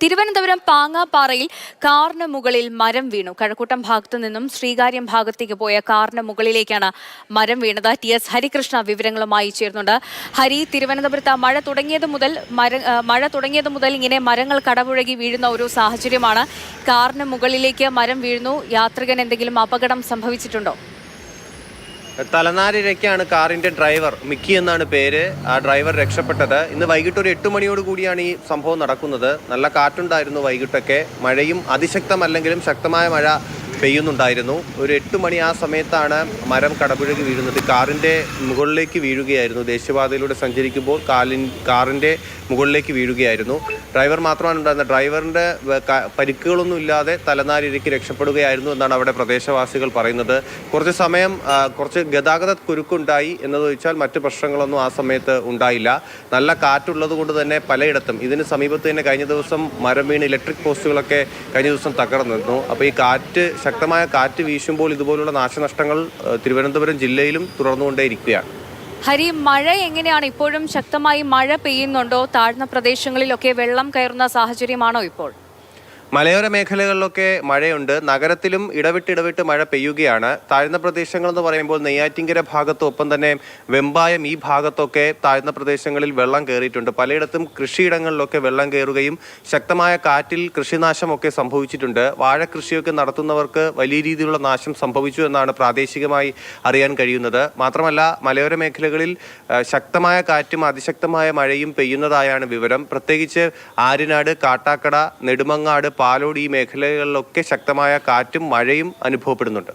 തിരുവനന്തപുരം പാങ്ങാപ്പാറയിൽ കാറിന് മുകളിൽ മരം വീണു. കഴക്കൂട്ടം ഭാഗത്തു നിന്നും ശ്രീകാര്യം ഭാഗത്തേക്ക് പോയ കാറിന് മുകളിലേക്കാണ് മരം വീണത്. ടി എസ് ഹരികൃഷ്ണ വിവരങ്ങളുമായി ചേർന്നുണ്ട് ഹരി തിരുവനന്തപുരത്ത് മഴ തുടങ്ങിയത് മുതൽ മര മഴ തുടങ്ങിയത് മുതൽ ഇങ്ങനെ മരങ്ങൾ കടപുഴകി വീഴുന്ന ഒരു സാഹചര്യമാണ്. കാറിന് മുകളിലേക്ക് മരം വീഴുന്നു. യാത്രികൻ എന്തെങ്കിലും അപകടം സംഭവിച്ചിട്ടുണ്ടോ? തലനാരിഴയ്ക്കാണ് കാറിന്റെ ഡ്രൈവർ മിക്കി എന്നാണ് പേര്. ആ ഡ്രൈവർ രക്ഷപ്പെട്ടത്. ഇന്ന് വൈകിട്ട് ഒരു എട്ട് മണിയോട് കൂടിയാണ് ഈ സംഭവം നടക്കുന്നത്. നല്ല കാറ്റുണ്ടായിരുന്നു വൈകിട്ടൊക്കെ. മഴയും അതിശക്തമല്ലെങ്കിലും ശക്തമായ മഴ പെയ്യുന്നുണ്ടായിരുന്നു. ഒരു എട്ട് മണി ആ സമയത്താണ് മരം കടപുഴകി വീഴുന്നത്. കാറിന്റെ മുകളിലേക്ക് വീഴുകയായിരുന്നു. ദേശീയപാതയിലൂടെ സഞ്ചരിക്കുമ്പോൾ കാലിൻ കാറിന്റെ മുകളിലേക്ക് വീഴുകയായിരുന്നു. ഡ്രൈവർ മാത്രമാണ് ഉണ്ടായിരുന്നത്. ഡ്രൈവറിന്റെ പരിക്കുകളൊന്നും ഇല്ലാതെ തലനാരിഴയ്ക്ക് രക്ഷപ്പെടുകയായിരുന്നു എന്നാണ് അവിടെ പ്രദേശവാസികൾ പറയുന്നത്. കുറച്ച് സമയം കുറച്ച് ഗതാഗത കുരുക്കുണ്ടായി എന്നത് വെച്ചാൽ മറ്റു പ്രശ്നങ്ങളൊന്നും ആ സമയത്ത് ഉണ്ടായില്ല. നല്ല കാറ്റുള്ളത് കൊണ്ട് തന്നെ പലയിടത്തും. ഇതിന് സമീപത്ത് തന്നെ കഴിഞ്ഞ ദിവസം മരം വീണ് ഇലക്ട്രിക് പോസ്റ്റുകളൊക്കെ കഴിഞ്ഞ ദിവസം തകർന്നിരുന്നു. അപ്പോൾ ഈ കാറ്റ് ശക്തമായ കാറ്റ് വീശുമ്പോൾ ഇതുപോലുള്ള നാശനഷ്ടങ്ങൾ തിരുവനന്തപുരം ജില്ലയിലും തുടർന്നുകൊണ്ടേയിരിക്കുകയാണ്. ഹരി മഴ എങ്ങനെയാണ്? ഇപ്പോഴും ശക്തമായി മഴ പെയ്യുന്നുണ്ടോ? താഴ്ന്ന പ്രദേശങ്ങളിലൊക്കെ വെള്ളം കയറുന്ന സാഹചര്യമാണോ ഇപ്പോൾ? മലയോര മേഖലകളിലൊക്കെ മഴയുണ്ട്. നഗരത്തിലും ഇടവിട്ട് ഇടവിട്ട് മഴ പെയ്യുകയാണ്. താഴ്ന്ന പ്രദേശങ്ങൾ എന്ന് പറയുമ്പോൾ നെയ്യാറ്റിങ്കര ഭാഗത്തും ഒപ്പം തന്നെ വെമ്പായം ഈ ഭാഗത്തൊക്കെ താഴ്ന്ന പ്രദേശങ്ങളിൽ വെള്ളം കയറിയിട്ടുണ്ട്. പലയിടത്തും കൃഷിയിടങ്ങളിലൊക്കെ വെള്ളം കയറുകയും ശക്തമായ കാറ്റിൽ കൃഷിനാശമൊക്കെ സംഭവിച്ചിട്ടുണ്ട്. വാഴ കൃഷിയൊക്കെ നടത്തുന്നവർക്ക് വലിയ രീതിയിലുള്ള നാശം സംഭവിച്ചു എന്നാണ് പ്രാദേശികമായി അറിയാൻ കഴിയുന്നത്. മാത്രമല്ല മലയോര മേഖലകളിൽ ശക്തമായ കാറ്റും അതിശക്തമായ മഴയും പെയ്യുന്നതായാണ് വിവരം. പ്രത്യേകിച്ച് ആര്യനാട് കാട്ടാക്കട നെടുമങ്ങാട് പാലോട് ഈ മേഖലകളിലൊക്കെ ശക്തമായ കാറ്റും മഴയും അനുഭവപ്പെടുന്നുണ്ട്.